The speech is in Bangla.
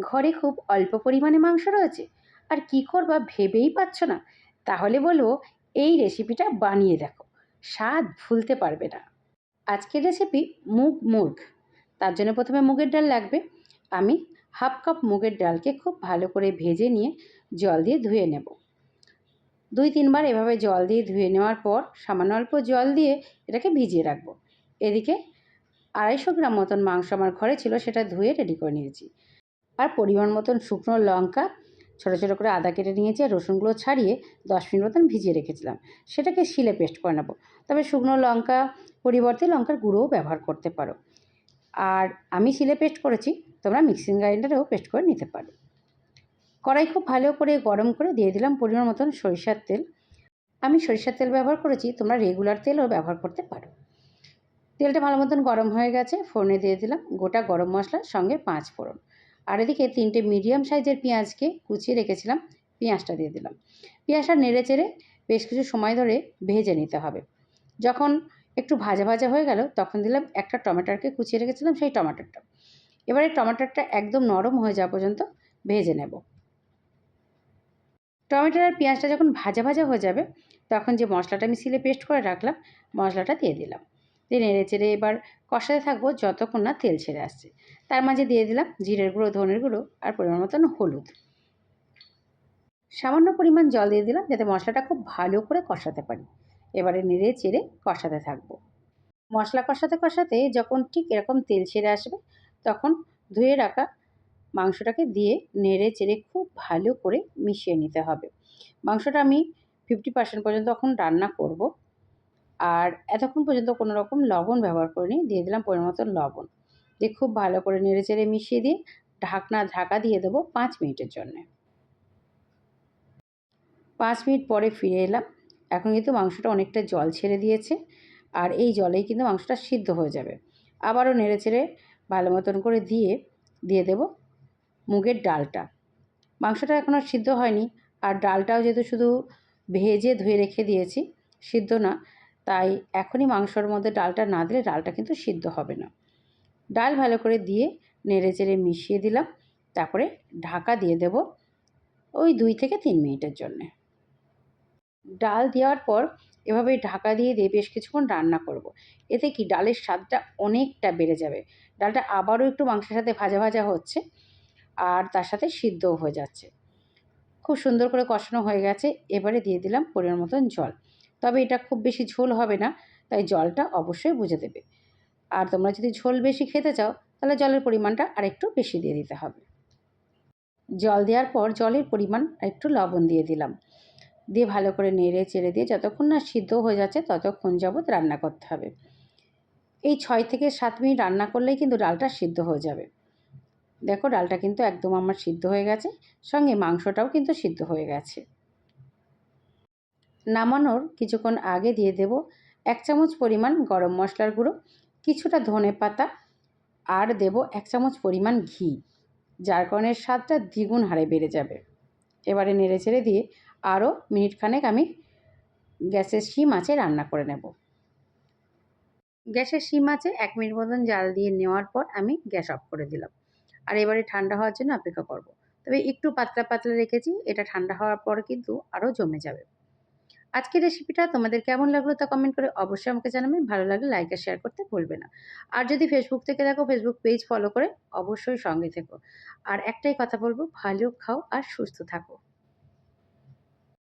ঘরে খুব অল্প পরিমাণে মাংস রয়েছে। আর কী করবা ভেবেই পাচ্ছ না। তাহলে বলব এই রেসিপিটা বানিয়ে দেখো। স্বাদ ভুলতে পারবে না। আজকের রেসিপি মুগ মুর্গ। তার জন্য প্রথমে মুগের ডাল লাগবে। আমি হাফ কাপ মুগের ডালকে খুব ভালো করে ভেজে নিয়ে জল দিয়ে ধুয়ে নেব। দুই তিনবার এভাবে জল দিয়ে ধুয়ে নেওয়ার পর সামান্য অল্প জল দিয়ে এটাকে ভিজিয়ে রাখব। এদিকে আড়াইশো গ্রাম মতন মাংস আমার ঘরে ছিল, সেটা ধুয়ে রেডি করে নিয়েছি। আর পরিমাণ মতন শুকনো লঙ্কা ছোটো ছোটো করে আদা কেটে নিয়েছি আর রসুনগুলো ছাড়িয়ে দশ মিনিট মতন ভিজিয়ে রেখেছিলাম। সেটাকে শিলে পেস্ট করে নেব। তবে শুকনো লঙ্কা পরিবর্তে লঙ্কার গুঁড়োও ব্যবহার করতে পারো। আর আমি শিলে পেস্ট করেছি, তোমরা মিক্সিং গ্রাইন্ডারেও পেস্ট করে নিতে পারো। কড়াই খুব ভালো করে গরম করে দিয়ে দিলাম পরিমাণ মতন সরিষার তেল। আমি সরিষার তেল ব্যবহার করেছি, তোমরা রেগুলার তেলও ব্যবহার করতে পারো। তেলটা ভালো মতন গরম হয়ে গেছে, ফোড়নে দিয়ে দিলাম গোটা গরম মশলার সঙ্গে পাঁচ ফোড়ন। আর এদিকে তিনটে মিডিয়াম সাইজের পেঁয়াজকে কুচিয়ে রেখেছিলাম, পেঁয়াজটা দিয়ে দিলাম। পেঁয়াজটা নেড়ে চেড়ে বেশ কিছু সময় ধরে ভেজে নিতে হবে। যখন একটু ভাজা ভাজা হয়ে গেল, তখন দিলাম একটা টমেটোকে কুচিয়ে রেখেছিলাম সেই টমেটোটা। এবারে টমেটোটা একদম নরম হয়ে যাওয়া পর্যন্ত ভেজে নেব। টমেটোর আর পেঁয়াজটা যখন ভাজা ভাজা হয়ে যাবে, তখন যে মশলাটা আমি সিলে পেস্ট করে রাখলাম, মশলাটা দিয়ে দিলাম। দিয়ে নেড়ে চেড়ে এবার কষাতে থাকব যতক্ষণ না তেল ছেড়ে আসছে। তার মাঝে দিয়ে দিলাম জিরের গুঁড়ো, ধনের গুঁড়ো আর পরিমাণ মতন হলুদ। সামান্য পরিমাণ জল দিয়ে দিলাম যাতে মশলাটা খুব ভালো করে কষাতে পারি। এবারে নেড়ে চেড়ে কষাতে থাকব। মশলা কষাতে কষাতে যখন ঠিক এরকম তেল ছেড়ে আসবে, তখন ধুয়ে রাখা মাংসটাকে দিয়ে নেড়ে চেড়ে খুব ভালো করে মিশিয়ে নিতে হবে। মাংসটা আমি ফিফটি পার্সেন্ট পর্যন্ত এখন রান্না করব। আর এতক্ষণ পর্যন্ত কোনো রকম লবণ ব্যবহার করিনি, দিয়ে দিলাম পরিমাণ মতো লবণ। দিয়ে খুব ভালো করে নেড়ে চেড়ে মিশিয়ে দিয়ে ঢাকনা ঢাকা দিয়ে দেবো পাঁচ মিনিটের জন্যে। পাঁচ মিনিট পরে ফিরে এলাম। এখন কিন্তু মাংসটা অনেকটা জল ছেড়ে দিয়েছে আর এই জলেই কিন্তু মাংসটা সিদ্ধ হয়ে যাবে। আবারও নেড়ে চেড়ে ভালো মতন করে দিয়ে দিয়ে দেব মুগের ডালটা। মাংসটা এখনও সিদ্ধ হয়নি আর ডালটাও যেহেতু শুধু ভেজে ধুয়ে রেখে দিয়েছি, সিদ্ধ না তাই এখনই মাংসর মধ্যে ডালটা না দিলে ডালটা কিন্তু সিদ্ধ হবে না। ডাল ভালো করে দিয়ে নেড়ে চেড়ে মিশিয়ে দিলাম। তারপরে ঢাকা দিয়ে দেব ওই দুই থেকে তিন মিনিটের জন্যে। ডাল দেওয়ার পর এভাবে ঢাকা দিয়ে দিয়ে বেশ কিছুক্ষণ রান্না করব। এতে কি ডালের স্বাদটা অনেকটা বেড়ে যাবে। ডালটা আবারও একটু মাংসের সাথে ভাজা ভাজা হচ্ছে আর তার সাথে সিদ্ধও হয়ে যাচ্ছে। খুব সুন্দর করে কষানো হয়ে গেছে। এবারে দিয়ে দিলাম পরিমাণ মতন জল। তবে এটা খুব বেশি ঝোল হবে না, তাই জলটা অবশ্যই বুঝে দেবে। আর তোমরা যদি ঝোল বেশি খেতে চাও, তাহলে জলের পরিমাণটা আরেকটু বেশি দিয়ে দিতে হবে। জল দেওয়ার পর জলের পরিমাণ একটু লবণ দিয়ে দিলাম। দিয়ে ভালো করে নেড়ে চেড়ে দিয়ে যতক্ষণ না সিদ্ধ হয়ে যাচ্ছে, ততক্ষণ যাবৎ রান্না করতে হবে। এই ছয় থেকে সাত মিনিট রান্না করলেই কিন্তু ডালটা সিদ্ধ হয়ে যাবে। দেখো ডালটা কিন্তু একদম আমার সিদ্ধ হয়ে গেছে, সঙ্গে মাংসটাও কিন্তু সিদ্ধ হয়ে গেছে। কিছুক্ষণ আগে দিয়ে দেব এক চামচ পরিমাণ গরম মশলার গুঁড়ো, কিছুটা ধনে পাতা, আর দেব এক চামচ পরিমাণ ঘি, যার কারণে স্বাদটা দ্বিগুণ হারে বেড়ে যাবে। এবারে নেড়ে ছেড়ে দিয়ে আরও মিনিটখানেক আমি গ্যাসের শিম আছে রান্না করে নেব। গ্যাসের শিম আছে এক মিনিট মতন জাল দিয়ে নেওয়ার পর আমি গ্যাস অফ করে দিলাম। আর এবারে ঠান্ডা হওয়ার জন্য অপেক্ষা করব। তবে একটু পাতলা পাতলা রেখেছি, এটা ঠান্ডা হওয়ার পর কিন্তু আরও জমে যাবে। আজকের রেসিপিটা তোমাদের কেমন লাগল তা কমেন্ট করে অবশ্যই আমাকে জানাবে। ভালো লাগলে লাইক আর শেয়ার করতে ভুলবে না। আর যদি ফেসবুক থেকে দেখো ফেসবুক পেজ ফলো করে অবশ্যই সঙ্গে থেকো। আর একটাই কথা বলব, ভালো খাও আর সুস্থ থাকো।